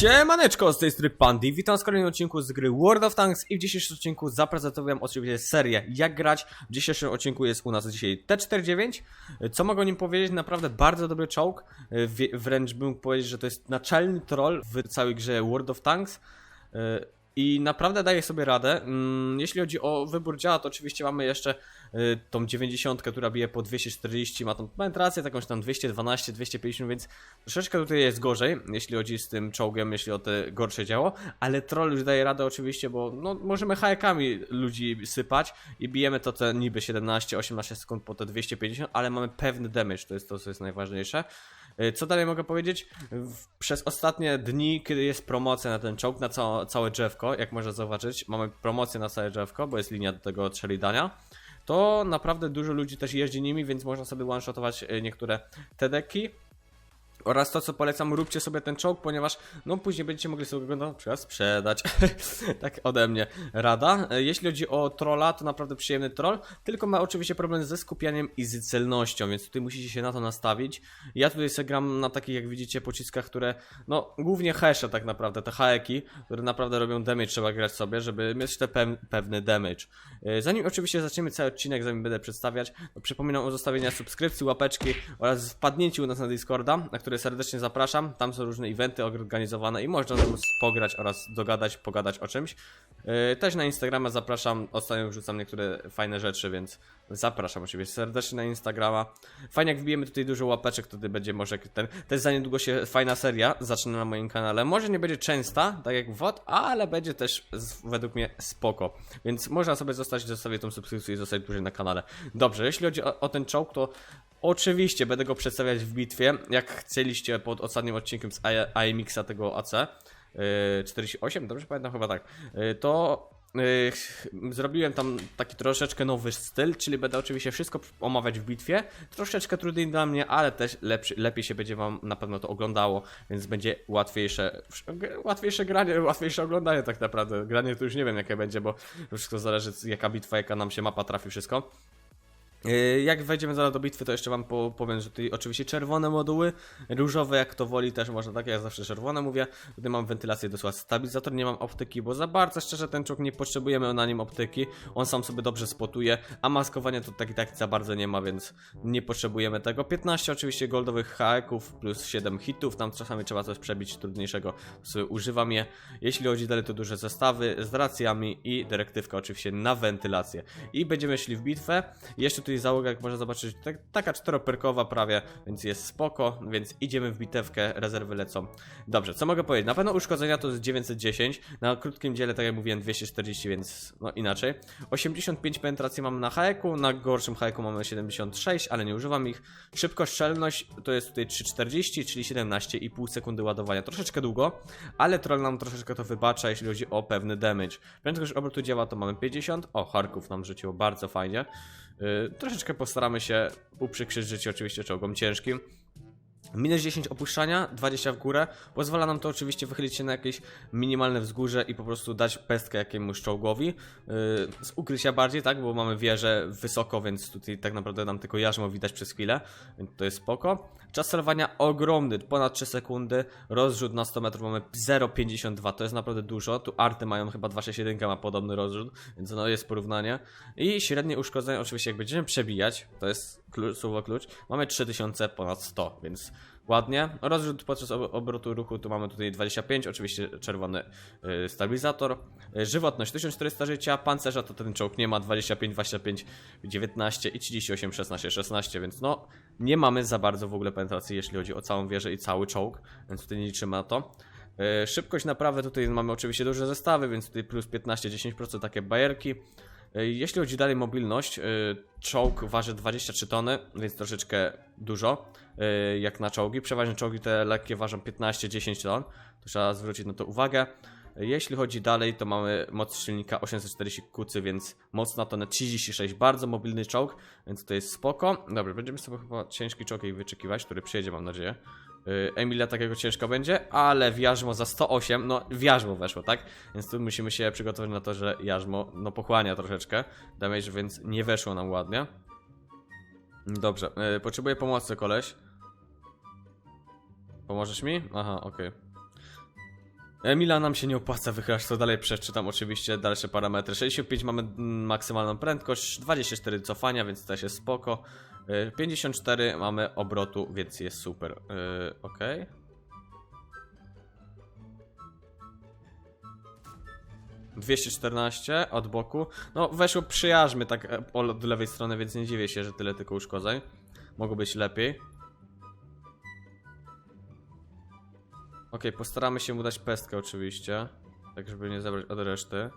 Siemaneczko, z tej strony Pandy, witam w kolejnym odcinku z gry World of Tanks i w dzisiejszym odcinku zaprezentowałem oczywiście serię jak grać. W dzisiejszym odcinku jest u nas dzisiaj T49. Co mogę o nim powiedzieć? Naprawdę bardzo dobry czołg, wręcz bym powiedzieć, że to jest naczelny troll w całej grze World of Tanks. I naprawdę daje sobie radę. Mm, Jeśli chodzi o wybór działa, to oczywiście mamy jeszcze y, tą 90, która bije po 240, ma tą penetrację takąś tam 212, 250, więc troszeczkę tutaj jest gorzej, jeśli chodzi z tym czołgiem, jeśli o te gorsze działo, ale troll już daje radę oczywiście, bo no, możemy hajkami ludzi sypać i bijemy to te niby 17-18 sekund po te 250, ale mamy pewny damage, to jest to, co jest najważniejsze. Y, Co dalej mogę powiedzieć? Przez ostatnie dni, kiedy jest promocja na ten czołg, na całe, całe drzewko, jak można zauważyć, mamy promocję na całe drzewko, bo jest linia do tego dania. To naprawdę dużo ludzi też jeździ nimi, więc można sobie one-shotować y, niektóre te deki. Oraz to, co polecam, róbcie sobie ten czołg, ponieważ no później będziecie mogli sobie go na przykład sprzedać. tak ode mnie rada. Jeśli chodzi o trolla, to naprawdę przyjemny troll, tylko ma oczywiście problem ze skupianiem i z celnością, więc tutaj musicie się na to nastawić. Ja tutaj sobie gram na takich, jak widzicie, pociskach, które, no głównie hesze tak naprawdę, te haeki, które naprawdę robią damage, trzeba grać sobie, żeby mieć te pe pewny damage. E, Zanim oczywiście zaczniemy cały odcinek, zanim będę przedstawiać, przypominam o zostawieniu subskrypcji, łapeczki oraz wpadnięciu u nas na Discorda, na który serdecznie zapraszam. Tam są różne eventy organizowane i można mną pograć oraz dogadać, pogadać o czymś. Yy, Też na Instagrama zapraszam, ostatnio wrzucam niektóre fajne rzeczy, więc zapraszam oczywiście serdecznie na Instagrama. Fajnie jak wbijemy tutaj dużo łapeczek, wtedy będzie może ten, też za niedługo się fajna seria zaczyna na moim kanale. Może nie będzie częsta, tak jak WOD, ale będzie też według mnie spoko. Więc można sobie zostać, zostawię tą subskrypcję i zostać dłużej na kanale. Dobrze, jeśli chodzi o, o ten czołg, to Oczywiście będę go przedstawiać w bitwie, jak chcieliście pod ostatnim odcinkiem z IMX-a tego AC. Yy, 48, dobrze pamiętam chyba tak. Yy, to yy, zrobiłem tam taki troszeczkę nowy styl, czyli będę oczywiście wszystko omawiać w bitwie. Troszeczkę trudniej dla mnie, ale też lepszy, lepiej się będzie wam na pewno to oglądało, więc będzie łatwiejsze, łatwiejsze granie, łatwiejsze oglądanie tak naprawdę. Granie to już nie wiem jakie będzie, bo wszystko zależy jaka bitwa, jaka nam się mapa trafi, wszystko. Yy, Jak wejdziemy zaraz do bitwy, to jeszcze wam po, powiem, że tutaj oczywiście czerwone moduły, różowe jak to woli też można tak, ja zawsze czerwone mówię. Tutaj mam wentylację dosłownie stabilizator, nie mam optyki, bo za bardzo szczerze ten czołg nie potrzebujemy na nim optyki, on sam sobie dobrze spotuje, a maskowania to tak i tak za bardzo nie ma, więc nie potrzebujemy tego. 15 oczywiście goldowych haeków plus 7 hitów, tam czasami trzeba coś przebić trudniejszego, używam je. Jeśli chodzi dalej to duże zestawy z racjami i dyrektywka oczywiście na wentylację. I będziemy szli w bitwę. Jeszcze tutaj załoga, jak można zobaczyć, tak, taka czteroperkowa prawie, więc jest spoko, więc idziemy w bitewkę, rezerwy lecą. Dobrze, co mogę powiedzieć? Na pewno uszkodzenia to jest 910, na krótkim dziele, tak jak mówiłem, 240, więc no inaczej. 85 penetracji mamy na haeku, na gorszym haeku mamy 76, ale nie używam ich. Szybkość, szczelność to jest tutaj 340, czyli 17,5 sekundy ładowania. Troszeczkę długo, ale troll nam troszeczkę to wybacza, jeśli chodzi o pewny damage. Prędkość obrotu działa to mamy 50, o, Harków nam rzuciło bardzo fajnie. Yy, troszeczkę postaramy się uprzykrzyć życie oczywiście czołgom ciężkim. Minus 10 opuszczania, 20 w górę. Pozwala nam to oczywiście wychylić się na jakieś minimalne wzgórze i po prostu dać pestkę jakiemuś czołgowi. Yy, z ukrycia bardziej, tak? Bo mamy wieżę wysoko, więc tutaj tak naprawdę nam tylko jarzmo widać przez chwilę. Więc to jest spoko. Czas celowania ogromny, ponad 3 sekundy. Rozrzut na 100 metrów mamy 0,52, to jest naprawdę dużo. Tu arty mają chyba 261 ma podobny rozrzut, więc no jest porównanie. I średnie uszkodzenie, oczywiście jak będziemy przebijać, to jest klucz, słowo klucz, mamy 3000 ponad 100, więc ładnie. Rozrzut podczas ob- obrotu ruchu tu mamy tutaj 25, oczywiście czerwony y, stabilizator. Y, żywotność 1400 życia, pancerza to ten czołg nie ma 25, 25, 19 i 38, 16, 16, więc no nie mamy za bardzo w ogóle penetracji, jeśli chodzi o całą wieżę i cały czołg, więc tutaj nie liczymy na to. E, Szybkość naprawy, tutaj mamy oczywiście duże zestawy, więc tutaj plus 15-10% takie bajerki. E, Jeśli chodzi dalej mobilność, e, czołg waży 23 tony, więc troszeczkę dużo, jak na czołgi. Przeważnie czołgi te lekkie ważą 15-10 ton, to trzeba zwrócić na to uwagę. E, Jeśli chodzi dalej, to mamy moc silnika 840 kucy, więc moc na tonę 36, bardzo mobilny czołg, więc to jest spoko. Dobra, będziemy sobie chyba ciężki czołg jej wyczekiwać, który przyjedzie, mam nadzieję. Y, Emilia takiego ciężko będzie, ale w jarzmo za 108, no w jarzmo weszło, tak? Więc tu musimy się przygotować na to, że jarzmo, no pochłania troszeczkę damage, więc nie weszło nam ładnie. Dobrze, y, potrzebuję pomocy, koleś. Pomożesz mi? Aha, okej. Emila nam się nie opłaca wychylać, to dalej przeczytam oczywiście dalsze parametry. 65 mamy mm, maksymalną prędkość, 24 cofania, więc też jest spoko. Y, 54 mamy obrotu, więc jest super. Yy, ok. Dwieście czternaście od boku. No, weszło przyjaźmy tak e, od lewej strony, więc nie dziwię się, że tyle tylko uszkodzeń. Mogło być lepiej. Okej, postaramy się mu dać pestkę oczywiście. Tak, żeby nie zabrać od reszty.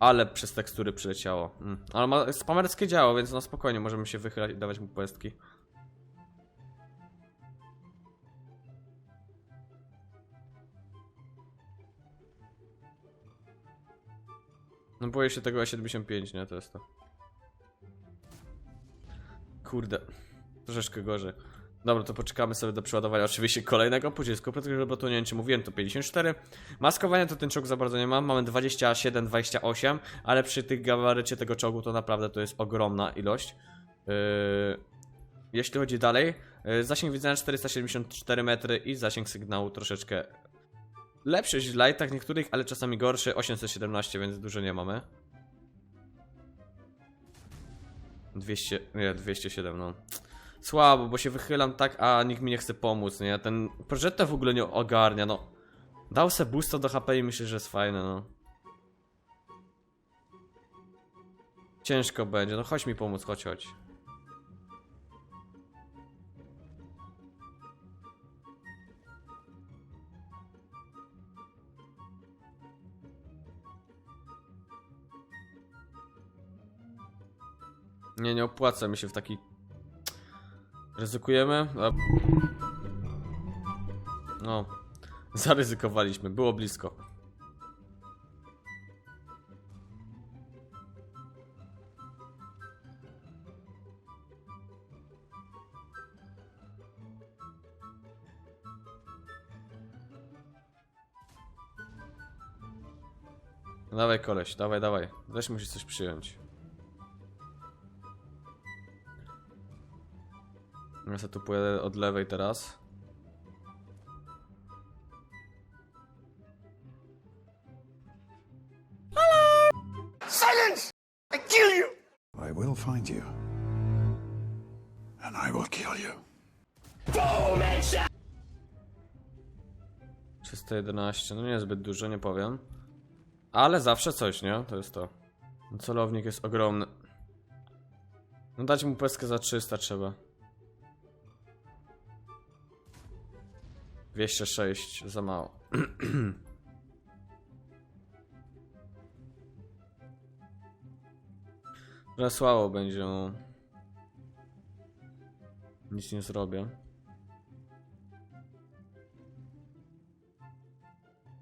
Ale przez tekstury przyleciało. Mm. Ale ma spamerskie działo, więc no spokojnie możemy się wychylać i dawać mu pestki. No boję się tego E75, nie? To jest to. Kurde, troszeczkę gorzej. Dobra, to poczekamy sobie do przeładowania oczywiście kolejnego pocisku, to nie wiem czy mówiłem, to 54. Maskowania to ten czołg za bardzo nie ma, mamy 27, 28, ale przy tych gabarycie tego czołgu to naprawdę to jest ogromna ilość. Yy... Jeśli chodzi dalej, yy, zasięg widzenia 474 metry i zasięg sygnału troszeczkę lepszy w lightach niektórych, ale czasami gorszy, 817, więc dużo nie mamy. 200, nie, 207, no. Słabo, bo się wychylam tak, a nikt mi nie chce pomóc, nie? Ten Progetto w ogóle nie ogarnia, no. Dał se boosta do HP i myślę, że jest fajne, no. Ciężko będzie, no chodź mi pomóc, chodź, chodź. Nie, nie opłaca mi się w taki... Ryzykujemy? A- No. Zaryzykowaliśmy, było blisko. Dawaj koleś, dawaj, dawaj. Weź musisz coś przyjąć. Ja sobie tu pojadę od lewej teraz. I will find you. And I will kill you. 311, no niezbyt dużo, nie powiem. Ale zawsze coś, nie? To jest to. Celownik jest ogromny. No dać mu peskę za 300 trzeba. 206, za mało. Że słabo będzie, no. Nic nie zrobię.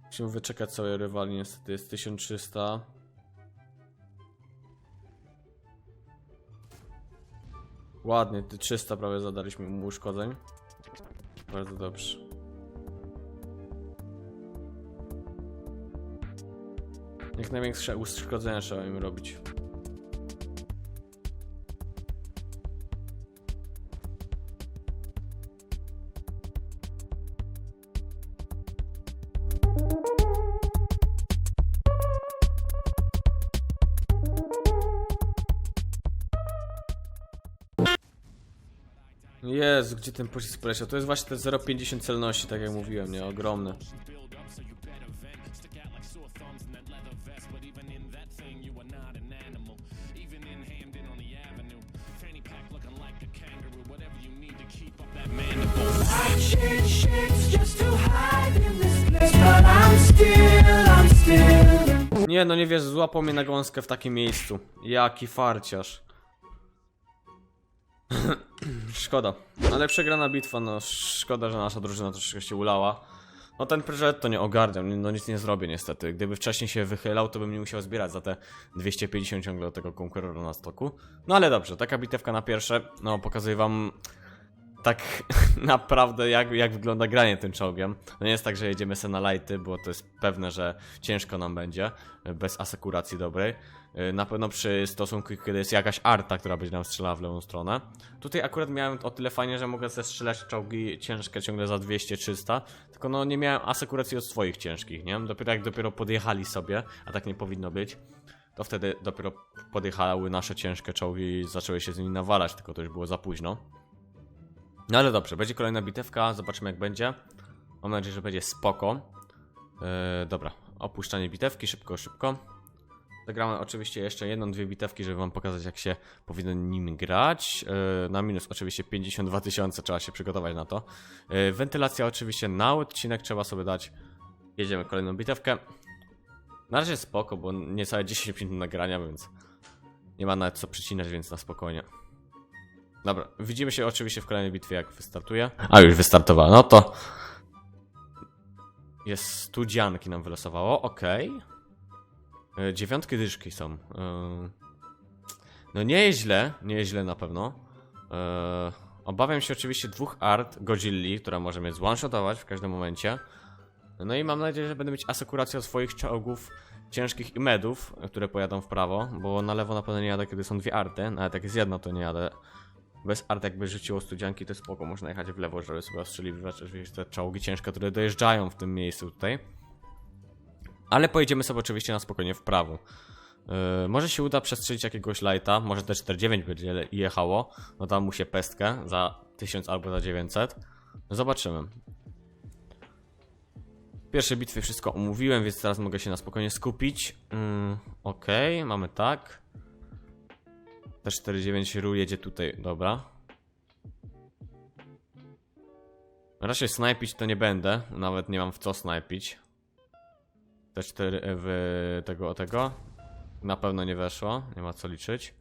Musimy wyczekać całej rywali, niestety jest 1300. Ładnie, ty 300 prawie zadaliśmy mu uszkodzeń. Bardzo dobrze. Jak największe uszkodzenia trzeba im robić. Jezu, gdzie ten pocisk poleciał? To jest właśnie te 0,50 celności, tak jak mówiłem, nie? Ogromne. Złapał mnie na gąskę w takim miejscu. Jaki farciarz. Szkoda. Ale przegrana bitwa, no szkoda, że nasza drużyna troszeczkę się ulała. No ten to nie ogarniam, no nic nie zrobię niestety. Gdyby wcześniej się wychylał, to bym nie musiał zbierać za te 250 ciągle tego konkurora na stoku. No ale dobrze, taka bitewka na pierwsze, no pokazuję wam tak naprawdę jak, jak wygląda granie tym czołgiem. No nie jest tak, że jedziemy sobie na lighty, bo to jest pewne, że ciężko nam będzie, bez asekuracji dobrej. Na pewno przy stosunku, kiedy jest jakaś arta, która będzie nam strzelała w lewą stronę. Tutaj akurat miałem o tyle fajnie, że mogę zestrzelać czołgi ciężkie ciągle za 200-300, tylko no nie miałem asekuracji od swoich ciężkich, nie? Dopiero jak dopiero podjechali sobie, a tak nie powinno być, to wtedy dopiero podjechały nasze ciężkie czołgi i zaczęły się z nimi nawalać, tylko to już było za późno. No ale dobrze, będzie kolejna bitewka, zobaczymy jak będzie. Mam nadzieję, że będzie spoko. Yy, dobra, opuszczanie bitewki, szybko, szybko. Zagramy oczywiście jeszcze jedną, dwie bitewki, żeby wam pokazać jak się powinno nim grać. Yy, na minus oczywiście 52 tysiące, trzeba się przygotować na to. Yy, wentylacja oczywiście na odcinek trzeba sobie dać. Jedziemy kolejną bitewkę. Na razie spoko, bo niecałe 10 minut nagrania, więc nie ma nawet co przycinać, więc na spokojnie. Dobra, widzimy się oczywiście w kolejnej bitwie, jak wystartuje. A już wystartowała, no to. Jest studzianki nam wylosowało, okej. E, Dziewiątki dyszki są. E, No nie jest źle, nie jest źle na pewno. E, Obawiam się oczywiście dwóch art Godzilli, która może mnie zwanshotować w każdym momencie. No i mam nadzieję, że będę mieć asekurację swoich czołgów ciężkich i medów, które pojadą w prawo, bo na lewo na pewno nie jadę, kiedy są dwie arty, nawet jak jest jedna, to nie jadę. Bez art jakby rzuciło studzianki, to spoko, można jechać w lewo, żeby sobie ostrzeliwać oczywiście te czołgi ciężkie, które dojeżdżają w tym miejscu tutaj. Ale pojedziemy sobie oczywiście na spokojnie w prawo. Yy, może się uda przestrzelić jakiegoś lighta, może T49 będzie le- jechało, no tam mu się pestkę za 1000 albo za 900. Zobaczymy. W pierwszej bitwie wszystko omówiłem, więc teraz mogę się na spokojnie skupić. Yy, Okej, mamy tak. T49 Ru jedzie tutaj, dobra. Raczej snajpić to nie będę, nawet nie mam w co snajpić. T4 w tego, tego. Na pewno nie weszło, nie ma co liczyć.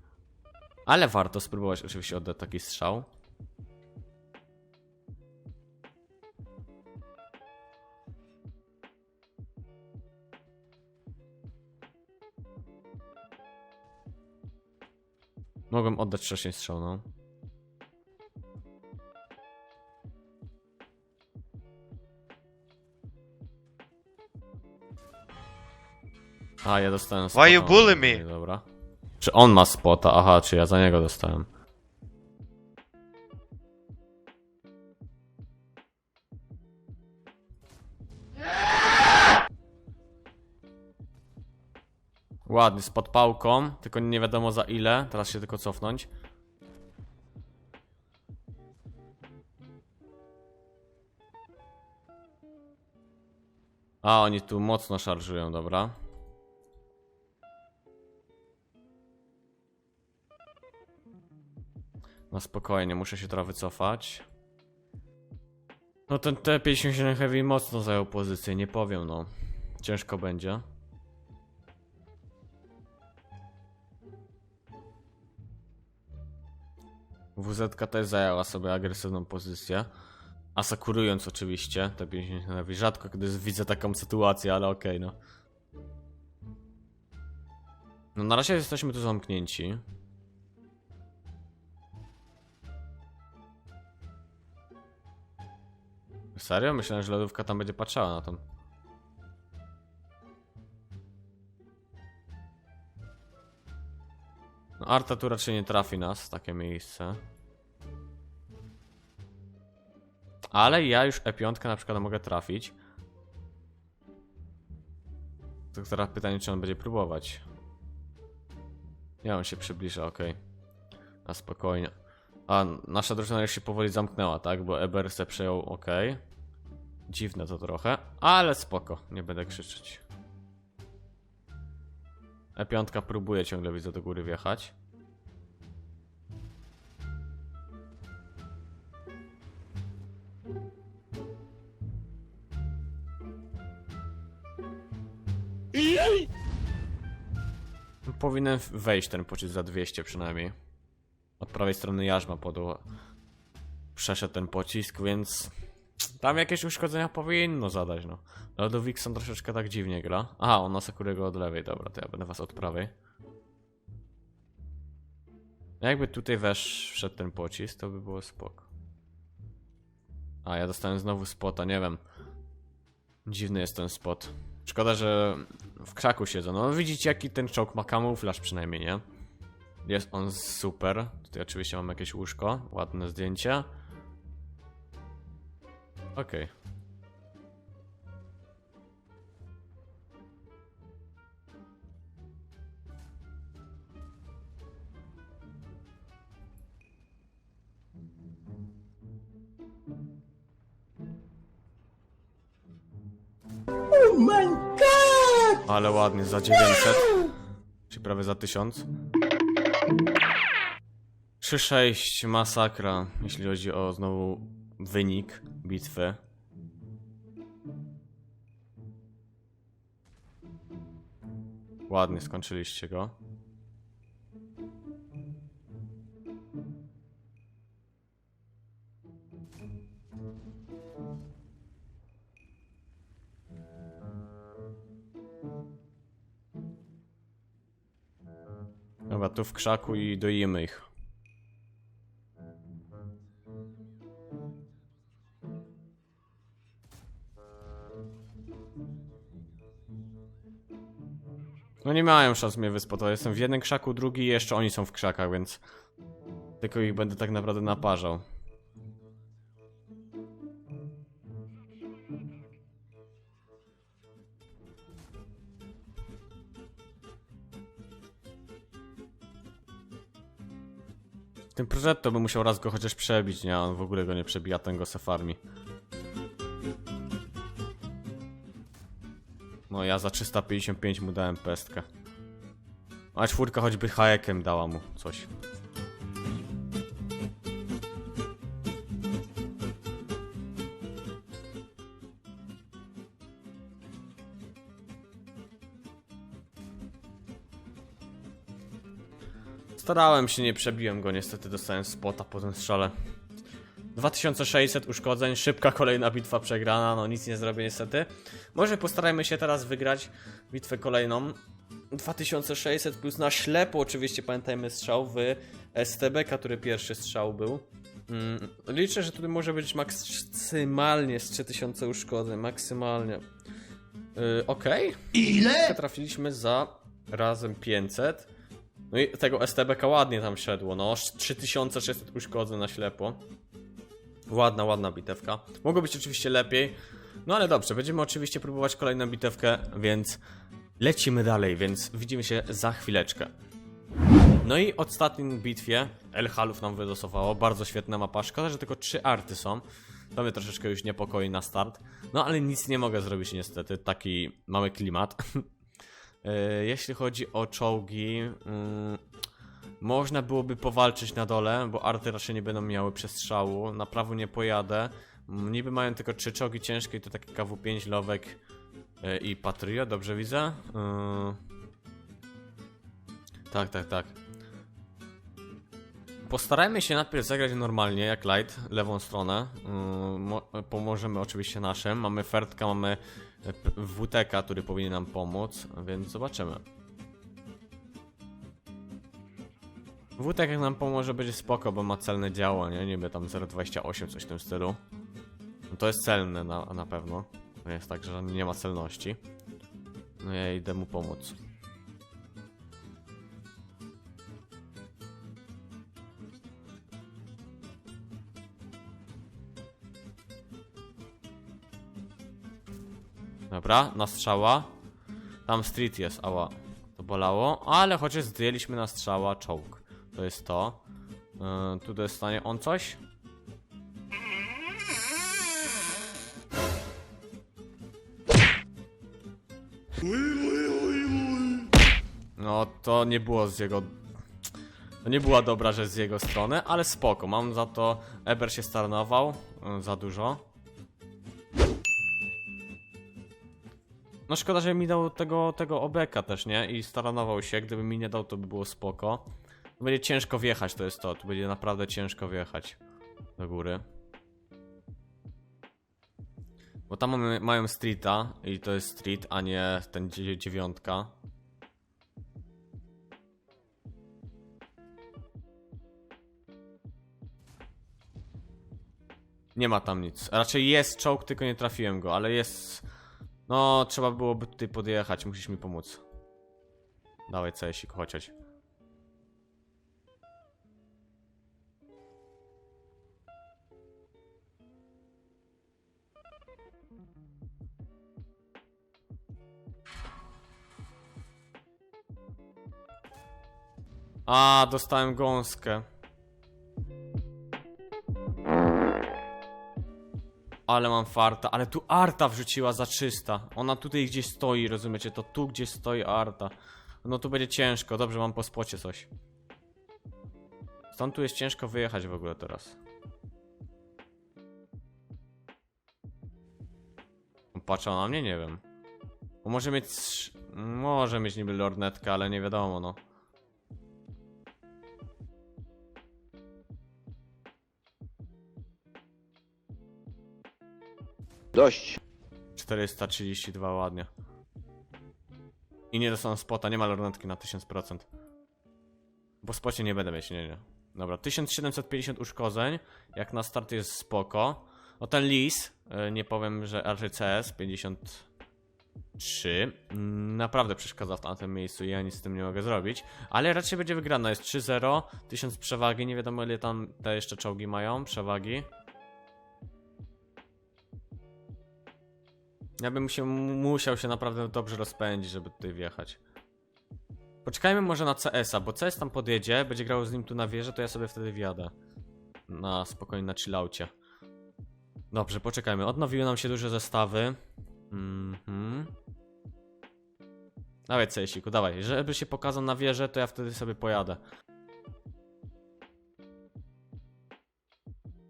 Ale warto spróbować oczywiście oddać taki strzał. Mogłem oddać wcześniej strzał, no. A, ja dostałem spota. you bully me? Dobra. Czy on ma spota? Aha, czy ja za niego dostałem. Ładny, z podpałką, tylko nie wiadomo za ile. Teraz się tylko cofnąć. A, oni tu mocno szarżują, dobra. No spokojnie, muszę się trochę wycofać. No ten T57 Heavy mocno zajął pozycję, nie powiem no. Ciężko będzie. WZ też zajęła sobie agresywną pozycję. Asakurując oczywiście T50 Heavy. Rzadko kiedy widzę taką sytuację, ale okej no. No na razie jesteśmy tu zamknięci. Serio? Myślałem, że lodówka tam będzie patrzała na to. No Arta tu raczej nie trafi nas takie miejsce. Ale ja już E5 na przykład mogę trafić. To teraz pytanie, czy on będzie próbować. Ja on się przybliża, ok. Na spokojnie. A nasza drużyna już się powoli zamknęła, tak? Bo Eber se przejął ok. Dziwne to trochę, ale spoko, nie będę krzyczeć. E5 próbuje ciągle widzę do góry wjechać. Powinien wejść ten pocisk za 200 przynajmniej. Od prawej strony jarzma podło. Przeszedł ten pocisk, więc tam jakieś uszkodzenia powinno zadać, no. Lodowikson troszeczkę tak dziwnie gra. Aha, on na Sakurego od lewej, dobra, to ja będę was od prawej. Jakby tutaj wesz wszedł ten pocisk, to by było spoko. A, ja dostałem znowu spota, nie wiem. Dziwny jest ten spot. Szkoda, że w krzaku siedzą. No widzicie jaki ten czołg ma kamuflaż przynajmniej, nie? Jest on super. Tutaj oczywiście mam jakieś łóżko, ładne zdjęcie. Okej. Ale ładnie, za 900. Czy prawie za 1000. 3-6, masakra, jeśli chodzi o znowu wynik bitwy. Ładnie skończyliście go. Dobra, tu w krzaku i doimy ich. No nie mają szans mnie wyspotować. Jestem w jednym krzaku, drugi jeszcze oni są w krzakach, więc tylko ich będę tak naprawdę naparzał. Ten Progetto by musiał raz go chociaż przebić, nie? On w ogóle go nie przebija, ten go se farmi. No ja za 355 mu dałem pestkę. A czwórka choćby hajekiem dała mu coś. Starałem się, nie przebiłem go, niestety dostałem spota po tym strzale. 2600 uszkodzeń, szybka kolejna bitwa przegrana, no nic nie zrobię niestety. Może postarajmy się teraz wygrać bitwę kolejną. 2600 plus na ślepo oczywiście pamiętajmy strzał w STB, który pierwszy strzał był. Mm, liczę, że tutaj może być maksymalnie z 3000 uszkodzeń, maksymalnie. Yy, Okej. Ile? Trafiliśmy za razem 500. No i tego STBK ładnie tam szedło, no 3600 uszkodzeń na ślepo. Ładna, ładna bitewka. Mogło być oczywiście lepiej. No ale dobrze, będziemy oczywiście próbować kolejną bitewkę, więc lecimy dalej, więc widzimy się za chwileczkę. No i ostatniej bitwie El Halów nam wylosowało, bardzo świetna mapa, szkoda, że tylko trzy arty są. To mnie troszeczkę już niepokoi na start. No ale nic nie mogę zrobić niestety, taki mały klimat. E, Jeśli chodzi o czołgi, mm, można byłoby powalczyć na dole, bo arty raczej nie będą miały przestrzału. Na prawo nie pojadę. Niby mają tylko trzy czołgi ciężkie, to takie KW5, Lowek e, i Patria, dobrze widzę? Yy... Tak, tak, tak. Postarajmy się najpierw zagrać normalnie, jak light, lewą stronę. Mo- pomożemy oczywiście naszym. Mamy Fertka, mamy e, WTK, który powinien nam pomóc, więc zobaczymy. WTK jak nam pomoże, będzie spoko, bo ma celne działo, nie? Niby tam 0.28, coś w tym stylu. No to jest celne na, na pewno. Jest tak, że nie ma celności. No ja idę mu pomóc. Dobra, na strzała. Tam street jest, ała. To bolało, ale chociaż zdjęliśmy na strzała czołg. To jest to. Yy, tu dostanie on coś? No, to nie było z jego... To nie była dobra rzecz z jego strony, ale spoko. Mam za to... Eber się staranował yy, za dużo. No szkoda, że mi dał tego, tego obeka też, nie? I staranował się, gdyby mi nie dał, to by było spoko. Będzie ciężko wjechać, to jest to. Tu będzie naprawdę ciężko wjechać do góry. Bo tam mamy, mają streeta i to jest street, a nie ten dzie- dziewiątka. Nie ma tam nic. Raczej jest czołg, tylko nie trafiłem go, ale jest No, trzeba byłoby tutaj podjechać, musisz mi pomóc. Dawaj, cesik, chociaż. A, dostałem gąskę. Ale mam farta, ale tu Arta wrzuciła za 300. Ona tutaj gdzieś stoi, rozumiecie? To tu gdzieś stoi Arta. No tu będzie ciężko, dobrze mam po spocie coś. Stąd tu jest ciężko wyjechać w ogóle teraz. Patrzą na mnie, nie wiem. Bo może mieć... Może mieć niby lornetkę, ale nie wiadomo, no. Dość. 432 ładnie. I nie dostałem spota, nie ma lornetki na 1000%. Bo spocie nie będę mieć, nie, nie. Dobra, 1750 uszkodzeń, jak na start jest spoko. O ten lis, e, nie powiem, że RCS 53 mm, naprawdę przeszkadza w- tym miejscu i ja nic z tym nie mogę zrobić. Ale raczej będzie wygrana, jest 3-0, 1000 przewagi, nie wiadomo ile tam te jeszcze czołgi mają, przewagi. Ja bym się musiał się naprawdę dobrze rozpędzić, żeby tutaj wjechać. Poczekajmy może na CS-a, bo CS tam podjedzie, będzie grał z nim tu na wieżę, to ja sobie wtedy wjadę. Na spokojnie, na chillaucie. Dobrze, poczekajmy. Odnowiły nam się duże zestawy. Mhm. Dawaj CS-iku, dawaj. Żeby się pokazał na wieżę, to ja wtedy sobie pojadę.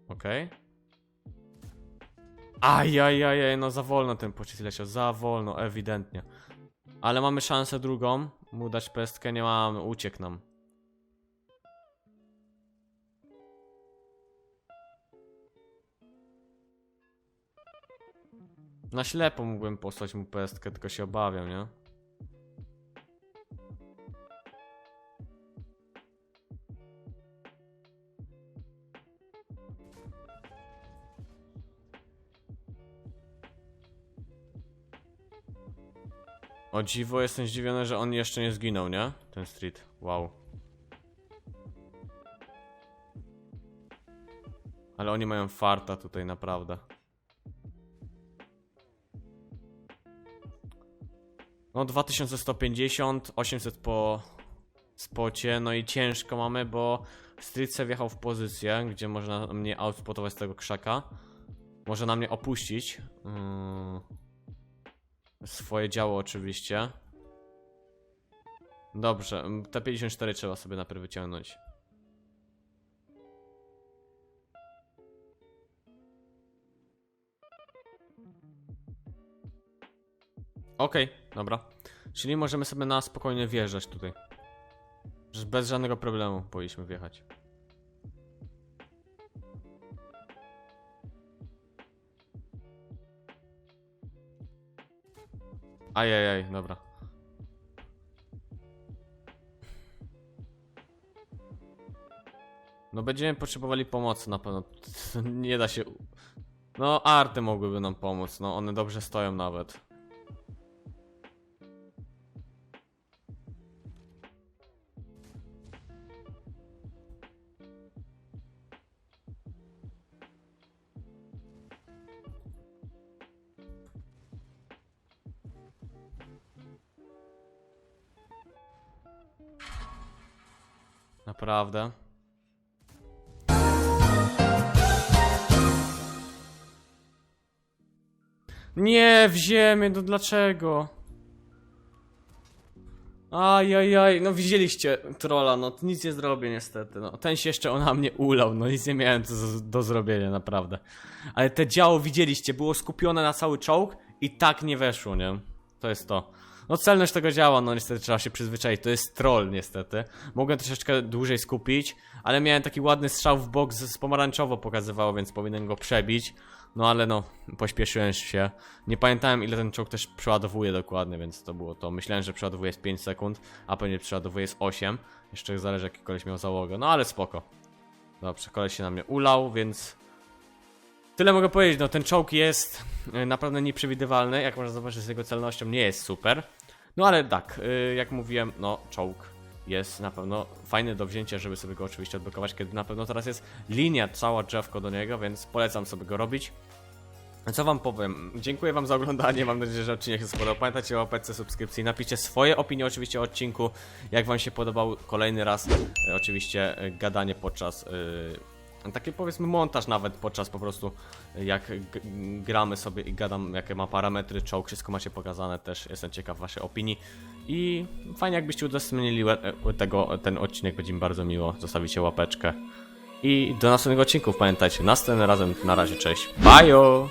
Okej. Ajajajaj, no za wolno ten pocisk leciał, za wolno, ewidentnie. Ale mamy szansę drugą, mu dać pestkę, nie mamy, uciekł nam. Na ślepo mógłbym posłać mu pestkę, tylko się obawiam, nie? O dziwo, jestem zdziwiony, że on jeszcze nie zginął, nie? Ten street. Wow. Ale oni mają farta tutaj, naprawdę. No 2150, 800 po spocie, no i ciężko mamy, bo Street se wjechał w pozycję, gdzie można mnie outspotować z tego krzaka. Może na mnie opuścić. Yy... Swoje działo oczywiście. Dobrze, te 54 trzeba sobie najpierw wyciągnąć. Okej, dobra. Czyli możemy sobie na spokojnie wjeżdżać tutaj. Bez żadnego problemu powinniśmy wjechać. Ajajaj, dobra. No będziemy potrzebowali pomocy na pewno. Nie da się. No, arty mogłyby nam pomóc. No, one dobrze stoją nawet. Naprawdę. Nie, w ziemię, no dlaczego? Ajajaj, no widzieliście trolla, no nic nie zrobię niestety, no. Ten się jeszcze na mnie ulał, no nic nie miałem z- do zrobienia, naprawdę. Ale te działo widzieliście, było skupione na cały czołg i tak nie weszło, nie? To jest to. No celność tego działa, no niestety trzeba się przyzwyczaić, to jest troll niestety. Mogłem troszeczkę dłużej skupić, ale miałem taki ładny strzał w bok z, z pomarańczowo pokazywało, więc powinienem go przebić. No ale no, pośpieszyłem się. Nie pamiętałem ile ten czołg też przeładowuje dokładnie, więc to było to. Myślałem, że przeładowuje z 5 sekund, a pewnie przeładowuje z 8. Jeszcze zależy jaki koleś miał załogę, no ale spoko. Dobrze, koleś się na mnie ulał, więc... Tyle mogę powiedzieć, no ten czołg jest e, naprawdę nieprzewidywalny, jak można zobaczyć z jego celnością nie jest super. No ale tak, e, jak mówiłem, no czołg jest na pewno fajny do wzięcia, żeby sobie go oczywiście odblokować, kiedy na pewno teraz jest linia cała drzewko do niego, więc polecam sobie go robić. Co wam powiem? Dziękuję wam za oglądanie, mam nadzieję, że odcinek się spodobał. Pamiętajcie o łapeczce subskrypcji, napiszcie swoje opinie oczywiście o odcinku, jak wam się podobał kolejny raz, e, oczywiście gadanie podczas, e, taki powiedzmy montaż nawet podczas po prostu jak gramy sobie i gadam jakie ma parametry, czołg, wszystko macie pokazane też, jestem ciekaw waszej opinii i fajnie jakbyście udostępnili e, tego, ten odcinek, będzie mi bardzo miło, zostawicie łapeczkę. I do następnego odcinku pamiętajcie, następnym razem, na razie, cześć, bajo!